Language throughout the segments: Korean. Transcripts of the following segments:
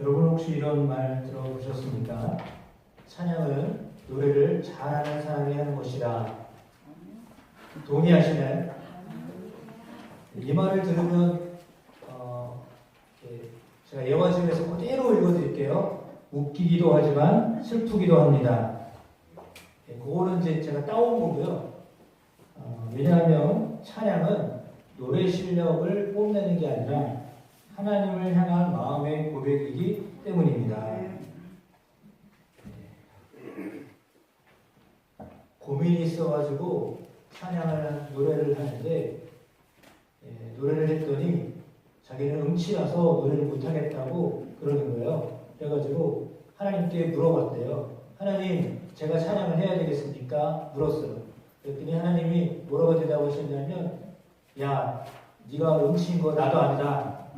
여러분 혹시 이런 말 들어보셨습니까? 찬양은 노래를 잘하는 사람이 하는 것이다. 동의하시나요? 이 말을 들으면 어, 제가 예화집에서 그대로 읽어드릴게요. 웃기기도 하지만 슬프기도 합니다. 예, 그거는 이제 제가 따온 거고요. 어, 왜냐하면 찬양은 노래 실력을 뽐내는 게 아니라 하나님을 향한 마음의 고백이기 때문입니다. 고민이 있어가지고 찬양을 노래를 하는데 예, 노래를 했더니 자기는 음치라서 노래를 못하겠다고 그러는 거예요. 그래가지고 하나님께 물어봤대요. 하나님, 제가 찬양을 해야 되겠습니까? 물었어요. 그랬더니 하나님이 뭐라고 대답하셨냐면, 야, 네가 음치인 거 나도 안다.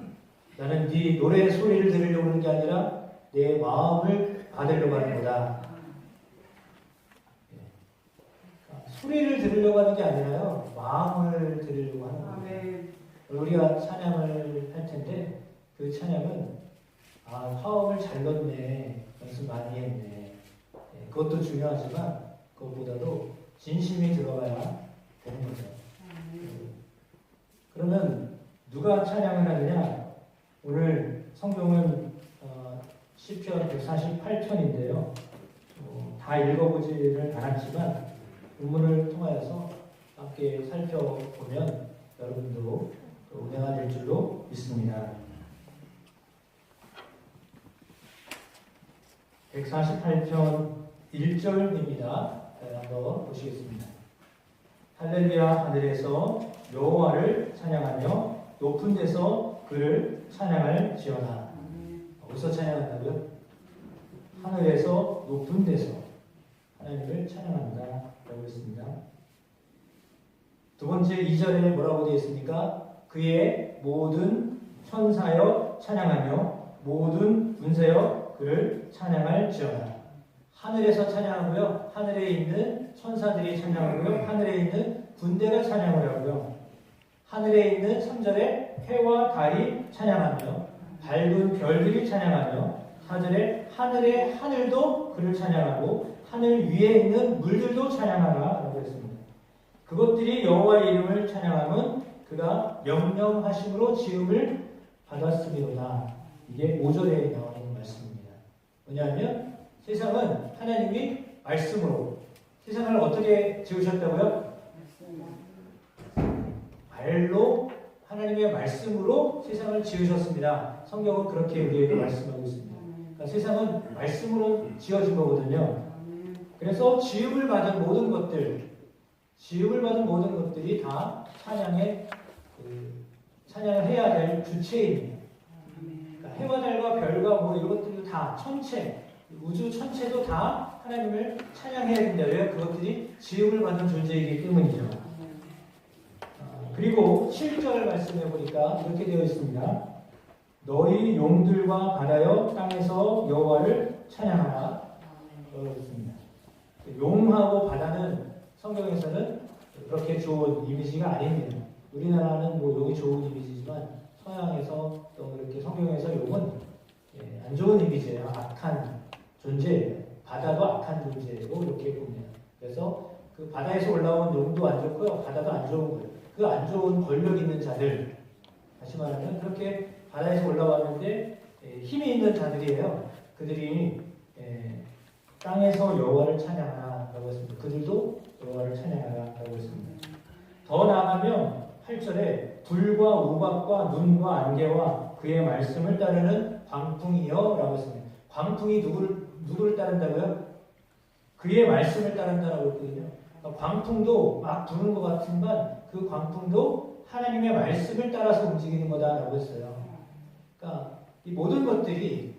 나는 네 노래 소리를 들으려고 하는 게 아니라 내 마음을 받으려고 하는 거다. 그러니까 소리를 들으려고 하는 게 아니라요, 마음을 들으려고 하는 거예요. 아멘. 우리가 찬양을 할 텐데 그 찬양은 아 화음을 잘 넣네 연습 많이 했네 예, 그것도 중요하지만 그것보다도 진심이 들어가야 되는 거죠. 그러면 누가 찬양을 하느냐? 오늘 성경은 어, 시편 148편인데요. 어, 다 읽어보지를 않았지만 본문을 통하여서 함께 살펴보면 여러분도 또 은혜가 될 줄로 믿습니다. 148편 1절입니다. 한번 보시겠습니다. 할렐루야 하늘에서 여호와를 찬양하며 높은 데서 그를 찬양할 지어라. 어디서 찬양한다고요? 하늘에서 높은 데서 하나님을 찬양한다 라고 했습니다. 두 번째 2절에 뭐라고 되어 있습니까? 그의 모든 천사여 찬양하며 모든 군세여 그를 찬양할 지어다. 하늘에서 찬양하고요. 하늘에 있는 천사들이 찬양하고요. 하늘에 있는 군대가 찬양을 하고요. 하늘에 있는 3절에 해와 달이 찬양하며 밝은 별들이 찬양하며 4절에 하늘의 하늘도 그를 찬양하고 하늘 위에 있는 물들도 찬양하라 라고 했습니다. 그것들이 여호와의 이름을 찬양하면 그가 명령하심으로 지음을 받았음이로다. 이게 5절에 나와 있는 말씀입니다. 뭐냐면 세상은 하나님이 말씀으로 세상을 어떻게 지으셨다고요? 말로 하나님의 말씀으로 세상을 지으셨습니다. 성경은 그렇게 우리에게 말씀하고 있습니다. 그러니까 세상은 말씀으로 지어진 거거든요. 그래서 지음을 받은 모든 것들, 지음을 받은 모든 것들이 다 찬양의 그 찬양을 해야 될 주체입니다. 그러니까 해와 달과 별과 뭐 이런 것들도 다 천체, 우주 천체도 다 하나님을 찬양해야 된다. 왜? 그것들이 지음을 받은 존재이기 때문이죠. 아, 그리고 7절 말씀해 보니까 이렇게 되어 있습니다. 너희 용들과 바다여 땅에서 여호와를 찬양하라. 라고 있습니다. 용하고 바다는 성경에서는 그렇게 좋은 이미지가 아닙니다. 우리나라는 뭐 용이 좋은 이미지지만 서양에서 또 이렇게 성경에서 용은 예, 안 좋은 이미지예요. 악한 존재예요. 바다도 악한 존재고 이렇게 봅니다. 그래서 그 바다에서 올라온 용도 안 좋고요. 바다도 안 좋은 거예요. 그 안 좋은 권력 있는 자들 다시 말하면 그렇게 바다에서 올라왔는데 예, 힘이 있는 자들이에요. 그들이 예, 땅에서 여호와를 찬양하라고 했습니다. 그들도 여호와를 찬양하라고 했습니다. 더 나아가면 8절에 불과 우박과 눈과 안개와 그의 말씀을 따르는 광풍이여라고 했습니다. 광풍이 누구를 누구를 따른다고요? 그의 말씀을 따른다라고 했거든요. 그러니까 광풍도 막 부는 것 같지만 그 광풍도 하나님의 말씀을 따라서 움직이는 거다라고 했어요. 그러니까 이 모든 것들이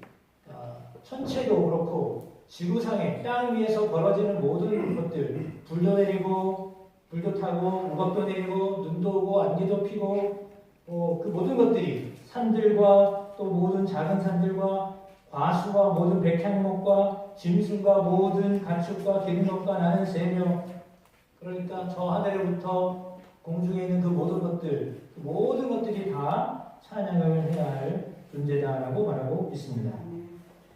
아, 천체도 그렇고 지구상에 땅 위에서 벌어지는 모든 것들 불도 내리고 불도 타고 우박도 내리고 눈도 오고 안개도 피고 어, 그 모든 것들이 산들과 또 모든 작은 산들과 과수와 모든 백향목과 짐승과 모든 가축과 기는 것과 나는 세며 그러니까 저 하늘로부터 공중에 있는 그 모든 것들 그 모든 것들이 다 찬양을 해야 할 존재다라고 말하고 있습니다.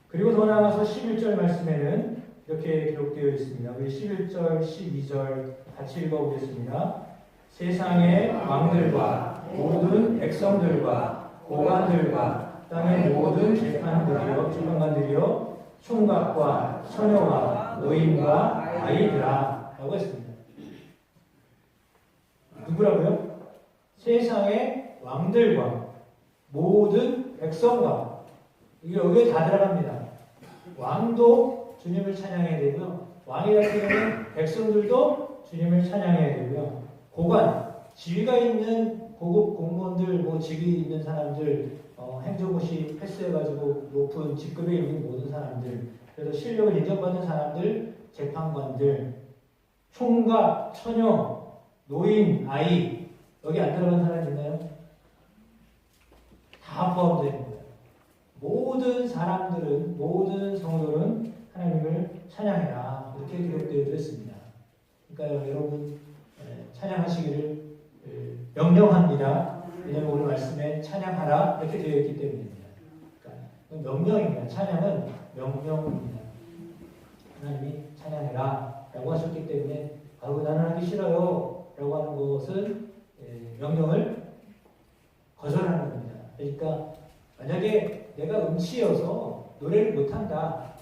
그리고 더 나아가서 11절 말씀에는 이렇게 기록되어 있습니다. 우리 11절, 12절 같이 읽어보겠습니다. 세상의 왕들과 모든 백성들과 고관들과 땅의 모든 재판들이여, 재판관들이여, 총각과 처녀와 노인과 아이들아 라고 했습니다. 누구라고요? 세상의 왕들과 모든 백성과 이게 여기에 다 들어갑니다. 왕도 주님을 찬양해야 되고요. 왕이 같은 백성들도 주님을 찬양해야 되고요. 고관, 지위가 있는 고급 공무원들, 뭐 직위 있는 사람들, 어, 행정고시 패스해가지고 높은 직급에 있는 모든 사람들, 그래서 실력을 인정받는 사람들, 재판관들, 총각, 처녀, 노인, 아이 여기 안 들어간 사람 있나요? 다 거예요. 모든 사람들은 모든 성도는 하나님을 찬양해라 이렇게 기록되어 있습니다. 그러니까 여러분 예, 찬양하시기를 예, 명령합니다. 왜냐하면 오늘 말씀에 찬양하라 이렇게 되어 있기 때문입니다. 그러니까 명령입니다. 찬양은 명령입니다. 하나님이 찬양해라 라고 하셨기 때문에 아우 나는 하기 싫어요 라고 하는 것은 예, 명령을 거절하는 겁니다. 그러니까 만약에 내가 음치여서 노래를 못한다.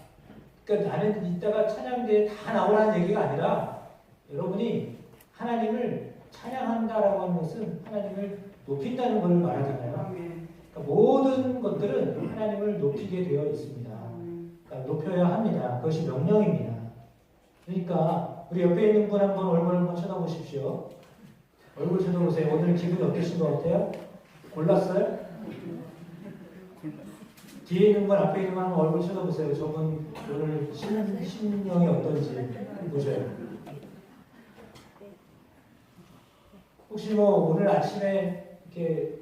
그러니까 나는 이따가 찬양대에 다 나오라는 얘기가 아니라 여러분이 하나님을 찬양한다라고 하는 것은 하나님을 높인다는 걸 말하잖아요. 그러니까 모든 것들은 하나님을 높이게 되어 있습니다. 그러니까 높여야 합니다. 그것이 명령입니다. 그러니까 우리 옆에 있는 분 한번 얼굴 한번 쳐다보십시오. 얼굴 쳐다보세요. 오늘 기분이 어떠신 것 같아요? 골랐어요? 뒤에 있는 분, 앞에 있는 분 한번 얼굴 쳐다보세요. 저분 오늘 심, 심령이 어떤지 보세요. 혹시 뭐 오늘 아침에 이렇게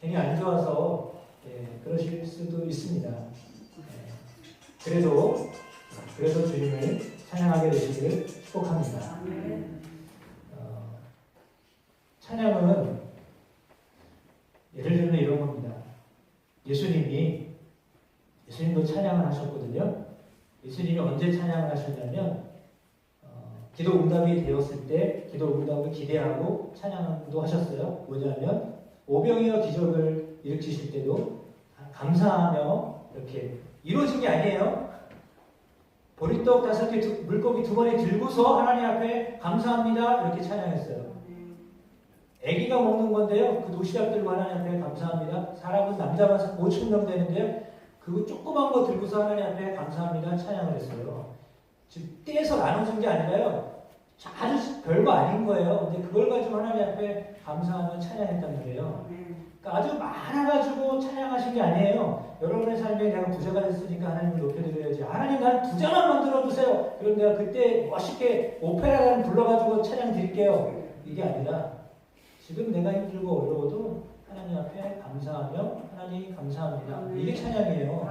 괜히 안 좋아서 예, 그러실 수도 있습니다. 예, 그래도 그래도 주님을 찬양하게 되시기를 축복합니다. 어, 찬양은 예를 들면 이런 겁니다. 예수님이 예수님도 찬양을 하셨거든요. 예수님이 언제 찬양을 하셨냐면 어, 기도 응답이 되었을 때 기도 응답을 기대하고 찬양도 하셨어요. 뭐냐면 오병이어 기적을 일으키실 때도 감사하며 이렇게 이루어진 게 아니에요. 보리떡 다섯 개, 두- 물고기 두 번에 들고서 하나님 앞에 감사합니다 이렇게 찬양했어요. 아기가 먹는 건데요. 그 도시락 들고 하나님 앞에 감사합니다. 사람은 남자만 5천 명 되는데요. 그 조그만 거 들고서 하나님 앞에 감사합니다. 찬양을 했어요. 지금 떼서 나눠준 게 아니라요. 아주 별거 아닌 거예요. 근데 그걸 가지고 하나님 앞에 감사하며 찬양했단 말이에요. 그러니까 아주 많아가지고 찬양하신 게 아니에요. 여러분의 삶에 내가 부자가 됐으니까 하나님을 높여드려야지. 하나님 난 부자만 만들어주세요. 그럼 내가 그때 멋있게 오페라를 불러가지고 찬양 드릴게요. 이게 아니라 지금 내가 힘들고 어려워도 하나님 앞에 감사하며 하나님 감사합니다. 이게 찬양이에요.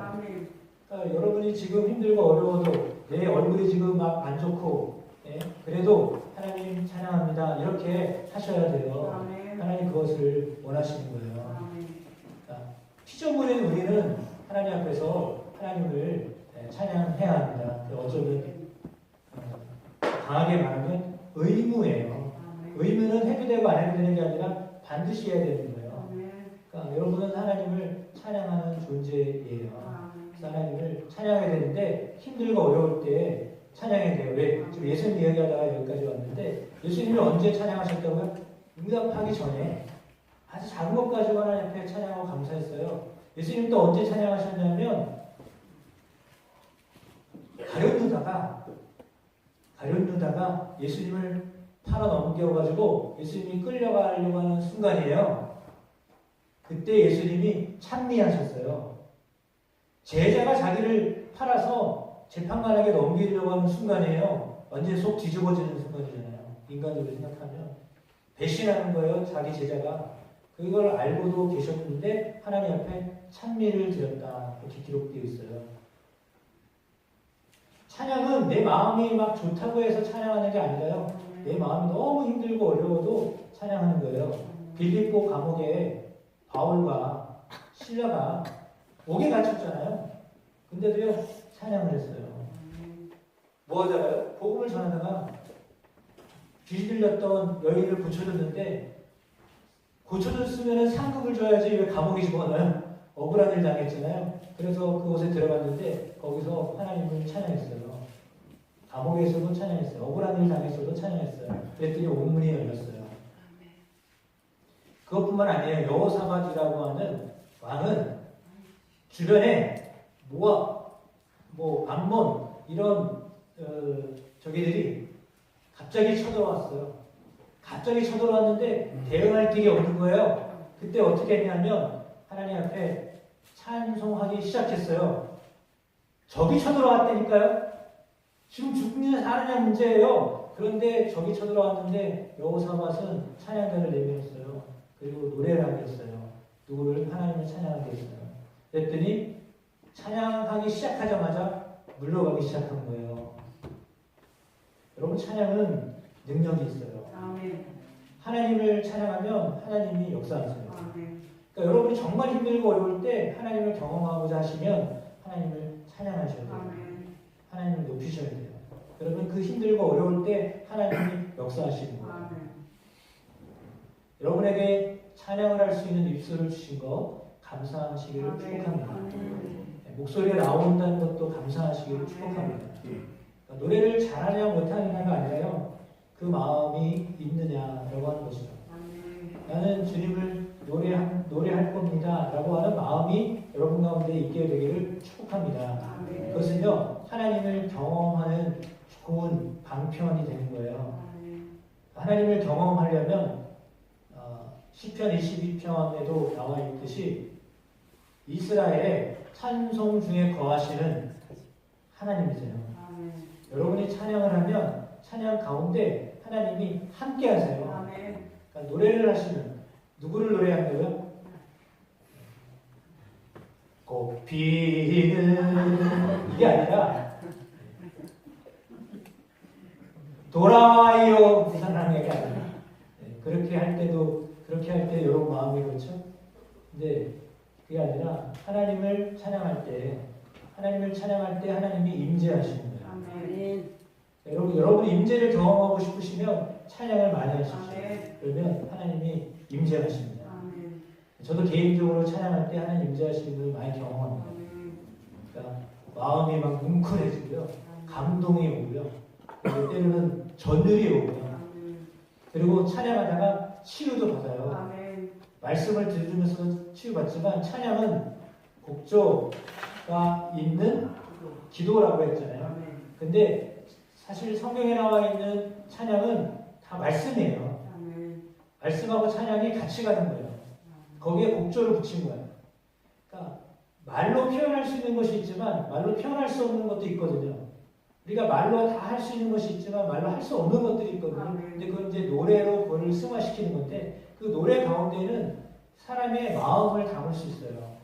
그러니까 여러분이 지금 힘들고 어려워도 내 얼굴이 지금 막 안 좋고 예? 그래도 하나님 찬양합니다. 이렇게 하셔야 돼요. 하나님 그것을 원하시는 거예요. 그러니까 피조물인 우리는 하나님 앞에서 하나님을 예, 찬양해야 합니다. 어쩌면 어, 강하게 말하면 의무예요. 의무는 해도 되고 안 해도 되는 게 아니라 반드시 해야 되는 거예요. 그러니까 여러분은 하나님을 찬양하는 존재예요. 그래서 하나님을 찬양해야 되는데 힘들고 어려울 때 찬양해야 돼요. 왜? 지금 예수님 이야기하다가 여기까지 왔는데 예수님이 언제 찬양하셨다고요? 응답하기 전에 아주 작은 것 가지고 하나님 앞에 찬양하고 감사했어요. 예수님 또 언제 찬양하셨냐면 가룟 유다가 가룟 유다가 예수님을 팔아 넘겨가지고 예수님이 끌려가려고 하는 순간이에요. 그때 예수님이 찬미하셨어요. 제자가 자기를 팔아서 재판관에게 넘기려고 하는 순간이에요. 완전히 속 뒤집어지는 순간이잖아요. 인간적으로 생각하면. 배신하는 거예요. 자기 제자가. 그걸 알고도 계셨는데 하나님 앞에 찬미를 드렸다. 이렇게 기록되어 있어요. 찬양은 내 마음이 막 좋다고 해서 찬양하는 게 아니라요. 내 마음이 너무 힘들고 어려워도 찬양하는 거예요. 빌립보 감옥에 바울과 신라가 옥에 갇혔잖아요. 그 근데도요 찬양을 했어요. 뭐 하다가요? 복음을 전하다가 귀신 들렸던 여인을 고쳐줬는데 고쳐줬으면 상급을 줘야지 왜 감옥에 집어넣어요? 억울한 일 당했잖아요. 그래서 그곳에 들어갔는데 거기서 하나님을 찬양했어요. 감옥에서도 찬양했어요. 억울한 일 당했어도 찬양했어요. 그랬더니 옥문이 열렸어요. 그것뿐만 아니에요. 여호사밧이라고 하는 왕은 주변에 모압, 뭐 암몬 이런 어, 저기들이 갑자기 쳐들어왔어요. 갑자기 쳐들어왔는데 대응할 길이 없는 거예요. 그때 어떻게 했냐면 하나님 앞에 찬송하기 시작했어요. 적이 쳐들어왔다니까요. 지금 죽느냐 사느냐 문제예요. 그런데 적이 쳐들어왔는데 여호사밧은 찬양단을 내밀었어요. 그리고 노래를 하게 했어요. 누구를 하나님을 찬양하게 했어요. 그랬더니 찬양하기 시작하자마자 물러가기 시작한 거예요. 여러분 찬양은 능력이 있어요. 아멘. 하나님을 찬양하면 하나님이 역사하세요. 아멘. 그러니까 여러분이 정말 힘들고 어려울 때 하나님을 경험하고자 하시면 하나님을 찬양하셔야 돼요. 아멘. 하나님을 높이셔야 돼요. 여러분 그 힘들고 어려울 때 하나님이 역사하시는 거예요. 아멘. 여러분에게 찬양을 할 수 있는 입술을 주신 거 감사하시기를 축복합니다. 아멘. 네, 목소리가 나온다는 것도 감사하시기를 축복합니다. 그러니까 노래를 잘하냐 못하느냐가 아니라요. 그 마음이 있느냐라고 하는 것이죠. 나는 주님을 노래할, 노래할 겁니다. 라고 하는 마음이 여러분 가운데 있게 되기를 축복합니다. 그것은요, 하나님을 경험하는 좋은 방편이 되는 거예요. 하나님을 경험하려면, 어, 시편 22편에도 나와 있듯이 이스라엘의 찬송 중에 거하시는 하나님이세요. 여러분이 찬양을 하면 찬양 가운데 하나님이 함께 하세요. 아멘. 그러니까 노래를 하시면 누구를 노래한다고요? 꽃 피는 이게 아니라 돌아와요 얘기 아니라 네, 그렇게 할 때도 그렇게 할때 여러분 마음이 그렇죠? 근데 그게 아니라 하나님을 찬양할 때 하나님을 찬양할 때 하나님이 임재하시는. 여러분 여러분 임재를 경험하고 싶으시면 찬양을 많이 하십시오. 아멘. 그러면 하나님이 임재하십니다. 아멘. 저도 개인적으로 찬양할 때 하나님 임재하시는 걸 많이 경험합니다. 아멘. 그러니까 마음이 막 뭉클해지고요, 감동이 오고요, 때로는 전율이 오고요. 아멘. 그리고 찬양하다가 치유도 받아요. 아멘. 말씀을 들으면서 치유받지만 찬양은 곡조가 있는 기도라고 했잖아요. 근데 사실 성경에 나와 있는 찬양은 다 말씀이에요. 말씀하고 찬양이 같이 가는 거예요. 거기에 곡조를 붙인 거예요. 그러니까 말로 표현할 수 있는 것이 있지만 말로 표현할 수 없는 것도 있거든요. 우리가 말로 다 할 수 있는 것이 있지만 말로 할 수 없는 것들이 있거든요. 아멘. 근데 그건 이제 노래로 그걸 승화시키는 건데 그 노래 가운데는 사람의 마음을 담을 수 있어요.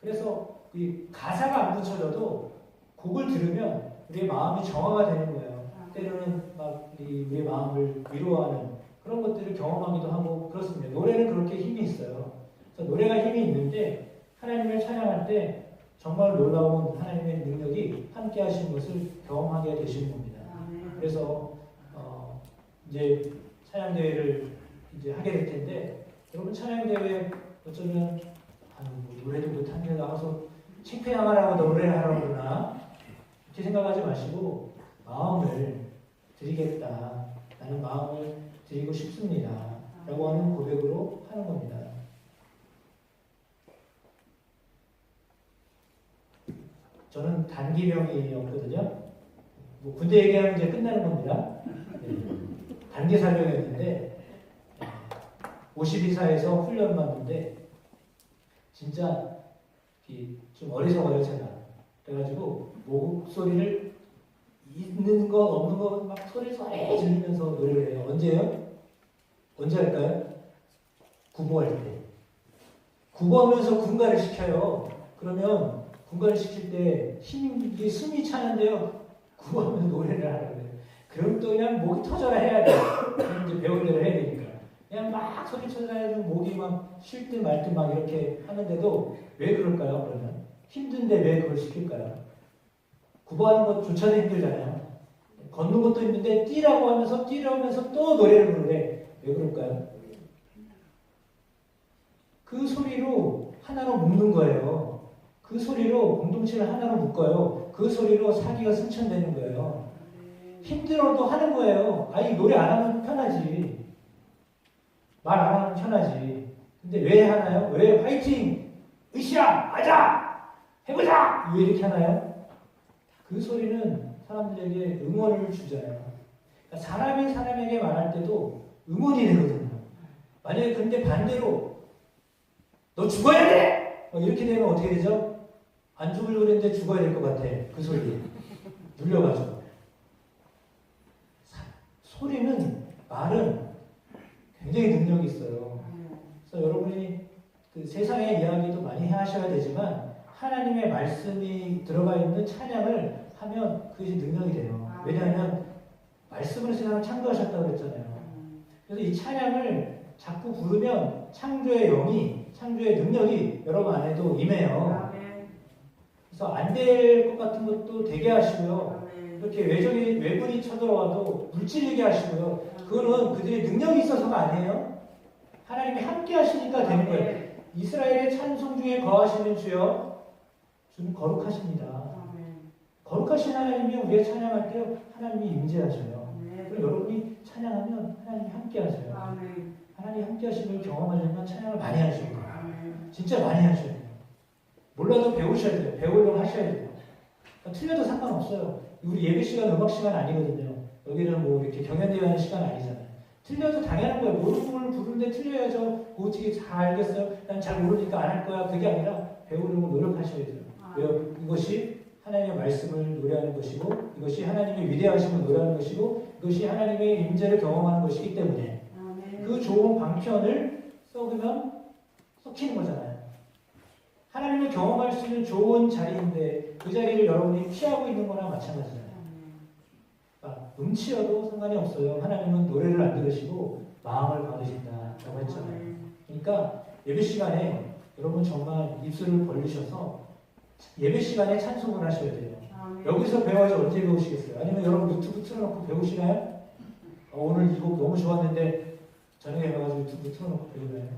그래서 이 가사가 안 붙여져도 곡을 들으면 우리의 마음이 정화가 되는 거예요. 때로는 막이 우리의 마음을 위로하는 그런 것들을 경험하기도 하고 그렇습니다. 노래는 그렇게 힘이 있어요. 그래서 노래가 힘이 있는데 하나님을 찬양할 때 정말 놀라운 하나님의 능력이 함께 하신 것을 경험하게 되시는 겁니다. 아멘. 그래서 어 이제 찬양 대회를 이제 하게 될 텐데 여러분 찬양 대회 어쩌면 아유 뭐 노래도 못하는 데 나가서 창피하라고 노래를 하라고 그러나 이렇게 생각하지 마시고 마음을 드리겠다 나는 마음을 드리고 싶습니다 라고 하는 고백으로 하는 겁니다. 저는 단기병이었거든요. 뭐 군대 얘기하면 이제 끝나는 겁니다. 네. 단기 사병이었는데 52사에서 훈련 받는데 진짜 이좀 어리석어요 제가 그래가지고 목소리를 있는 거 없는 거 막 소리 소리 지르면서 노래를 해요. 언제요? 언제 할까요? 구보할 때. 구보하면서 군가를 시켜요. 그러면 군가를 시킬 때 힘이 숨이 차는데요. 구보하면서 노래를 하라고 그래요. 그럼 또 그냥 목이 터져라 해야 돼요. 이제 배운 대로 해야 되니까. 그냥 막 소리 쳐서 목이 막 쉴 듯 말 듯 막 이렇게 하는데도 왜 그럴까요? 그러면? 힘든데 왜 그걸 시킬까요? 구보하는 것조차도 힘들잖아요. 걷는 것도 힘든데 뛰라고 하면서 뛰라면서 또 노래를 부르래. 왜 그럴까요? 그 소리로 하나로 묶는 거예요. 그 소리로 공동체를 하나로 묶어요. 그 소리로 사기가 승천되는 거예요. 힘들어도 하는 거예요. 아니 노래 안 하면 편하지. 말 안 하면 편하지. 근데 왜 하나요? 왜 화이팅! 으쌰! 맞아! 해보자! 왜 이렇게 하나요? 그 소리는 사람들에게 응원을 주잖아요. 그러니까 사람이 사람에게 말할 때도 응원이 되거든요. 만약에 근데 반대로 너 죽어야 돼! 어, 이렇게 되면 어떻게 되죠? 안 죽으려고 그랬는데 죽어야 될 것 같아. 그 소리에. 눌려가지고. 사- 소리는, 말은 굉장히 능력이 있어요. 그래서 여러분이 그 세상의 이야기도 많이 하셔야 되지만 하나님의 말씀이 들어가 있는 찬양을 하면 그것이 능력이 돼요. 왜냐하면 말씀을 세상을 창조하셨다고 그랬잖아요. 그래서 이 찬양을 자꾸 부르면 창조의 영이, 창조의 능력이 여러분 안에도 임해요. 그래서 안 될 것 같은 것도 되게 하시고요. 이렇게 외적이 외분이 쳐들어와도 물질이게 하시고요. 그거는 그들의 능력이 있어서가 아니에요. 하나님이 함께 하시니까 되는 거예요. 이스라엘의 찬송 중에 거하시는 주여, 주는 거룩하십니다. 거룩하신 하나님이 우리의 찬양할 때 하나님이 임재하셔요. 그럼 여러분이 찬양하면 하나님이 함께 하셔요. 하나님이 함께 하시는 걸 경험하려면 찬양을 많이 하셔야 돼요. 진짜 많이 하셔야 돼요. 몰라도 배우셔야 돼요. 배우려고 하셔야 돼요. 그러니까 틀려도 상관없어요. 우리 예배 시간, 음악 시간 아니거든요. 여기는 뭐 이렇게 경연대회 하는 시간 아니잖아요. 틀려도 당연한 거예요. 모르는 걸 부르는데 틀려야죠. 뭐 어떻게 잘 알겠어요? 난 잘 모르니까 안 할 거야. 그게 아니라 배우려고 노력하셔야 돼요. 이것이 하나님의 말씀을 노래하는 것이고 이것이 하나님의 위대하심을 노래하는 것이고 이것이 하나님의 임재를 경험하는 것이기 때문에 그 좋은 방편을 썩으면 썩히는 거잖아요. 하나님을 경험할 수 있는 좋은 자리인데 그 자리를 여러분이 피하고 있는 거나 마찬가지잖아요. 아, 음치여도 상관이 없어요. 하나님은 노래를 안 들으시고 마음을 받으신다라고 했잖아요. 그러니까 예배 시간에 여러분 정말 입술을 벌리셔서 예배 시간에 찬송을 하셔야 돼요. 여기서 배워야지 언제 배우시겠어요? 아니면 여러분 유튜브 틀어놓고 배우시나요? 어, 오늘 이 곡 너무 좋았는데 저녁에 가가지고 유튜브 틀어놓고 배우나요?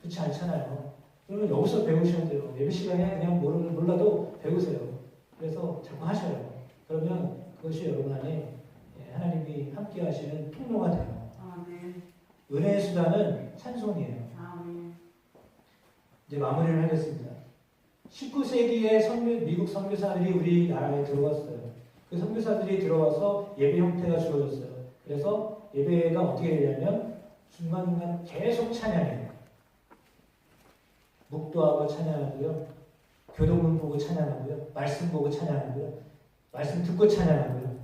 그렇지 않잖아요. 그러면 여기서 배우셔야 돼요. 예배 시간에 그냥 모르, 몰라도 배우세요. 그래서 자꾸 하셔요. 그러면 그것이 여러분 안에 예, 하나님이 함께 하시는 통로가 돼요. 은혜의 수단은 찬송이에요. 이제 마무리를 하겠습니다. 19세기에 선교, 미국 선교사들이 우리나라에 들어왔어요. 그 선교사들이 들어와서 예배 형태가 주어졌어요. 그래서 예배가 어떻게 되냐면 중간중간 계속 찬양해요. 묵도하고 찬양하고요. 교동문 보고 찬양하고요. 말씀 보고 찬양하고요. 말씀 듣고 찬양하고요.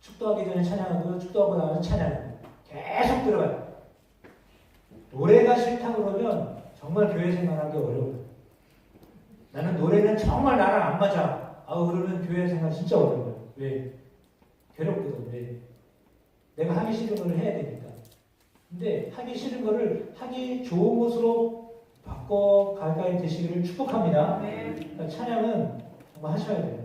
축도하기 전에 찬양하고요. 축도하고 나면 찬양하고요. 계속 들어가요. 노래가 싫다 그러면 정말 교회 생활하기 어려워요. 나는 노래는 정말 나랑 안 맞아. 아 그러면 교회 생활 진짜 어려워요. 왜? 괴롭거든. 왜? 내가 하기 싫은 걸 해야 되니까. 근데 하기 싫은 거를 하기 좋은 것으로 바꿔 가까이 되시기를 축복합니다. 그러니까 찬양은 정말 하셔야 돼요.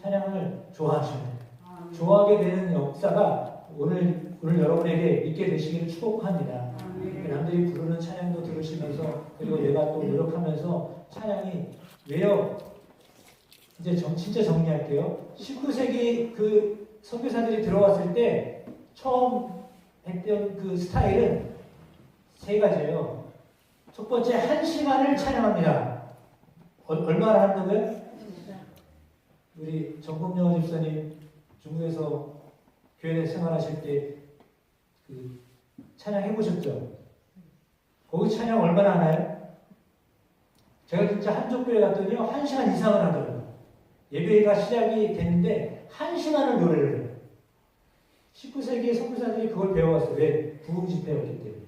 찬양을 좋아하셔야 돼요. 좋아하게 되는 역사가 오늘 오늘 여러분에게 있게 되시기를 축복합니다. 남들이 부르는 찬양도 들으시면서 그리고 내가 또 노력하면서 찬양이 왜요? 이제 정, 진짜 정리할게요. 19세기 그 선교사들이 들어왔을 때 처음 했던 그 스타일은 세 가지예요. 첫 번째 한 시간을 찬양합니다. 어, 얼마나 한다고요? 우리 정금영 집사님 중국에서 교회 생활하실 때 그 찬양 해보셨죠? 거기 찬양 얼마나 하나요? 제가 진짜 한족교회 갔더니요 한 시간 이상을 하더라고요. 예배가 시작이 됐는데 한 시간을 노래를 해요. 19세기의 선교사들이 그걸 배워왔어요. 왜? 부흥 집회였기 때문에.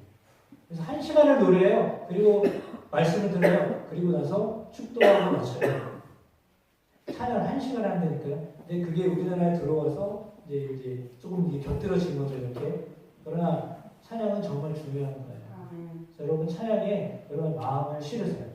그래서 한 시간을 노래해요. 그리고 말씀을 들어요. 그리고 나서 축도하고 마쳐요. 찬양을 한 시간 한다니까요. 근데 그게 우리나라에 들어와서 이제, 이제 조금 이게 곁들여진 거죠, 이렇게. 그러나 찬양은 정말 중요한 거예요. 그래서 여러분 찬양에 여러분 마음을 실으세요.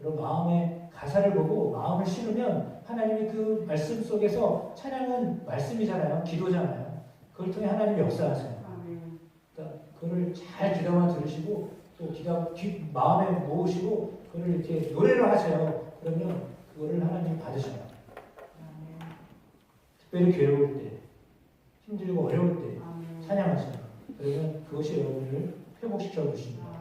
여러분 마음에 가사를 보고 마음을 심으면 하나님이 그 말씀 속에서 찬양은 말씀이잖아요. 기도잖아요. 그걸 통해 하나님이 역사하세요. 아멘. 그러니까 그거를 잘 귀담아 들으시고 또 귀담 귀 마음에 모으시고 그걸 이렇게 노래를 하세요. 그러면 그거를 하나님 받으셔요. 아멘. 특별히 괴로울 때, 힘들고 어려울 때 아멘. 찬양하세요. 그러면 그것이 여러분을 회복시켜 주십니다.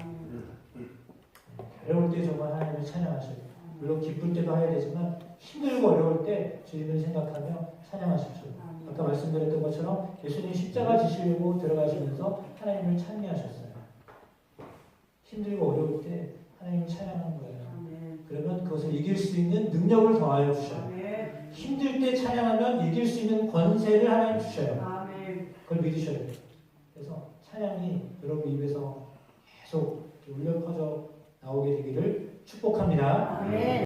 괴로울 때 정말 하나님을 찬양하셔요. 물론 기쁠 때도 해야 되지만 힘들고 어려울 때 주님을 생각하며 찬양하십시오. 아까 말씀드렸던 것처럼 예수님 십자가 지시려고 들어가시면서 하나님을 찬미하셨어요. 힘들고 어려울 때 하나님을 찬양하는 거예요. 그러면 그것을 이길 수 있는 능력을 더하여 주셔요. 힘들 때 찬양하면 이길 수 있는 권세를 하나님 주셔요. 그걸 믿으셔야 돼요. 그래서 찬양이 여러분 입에서 계속 울려 퍼져 나오게 되기를 축복합니다. 아멘.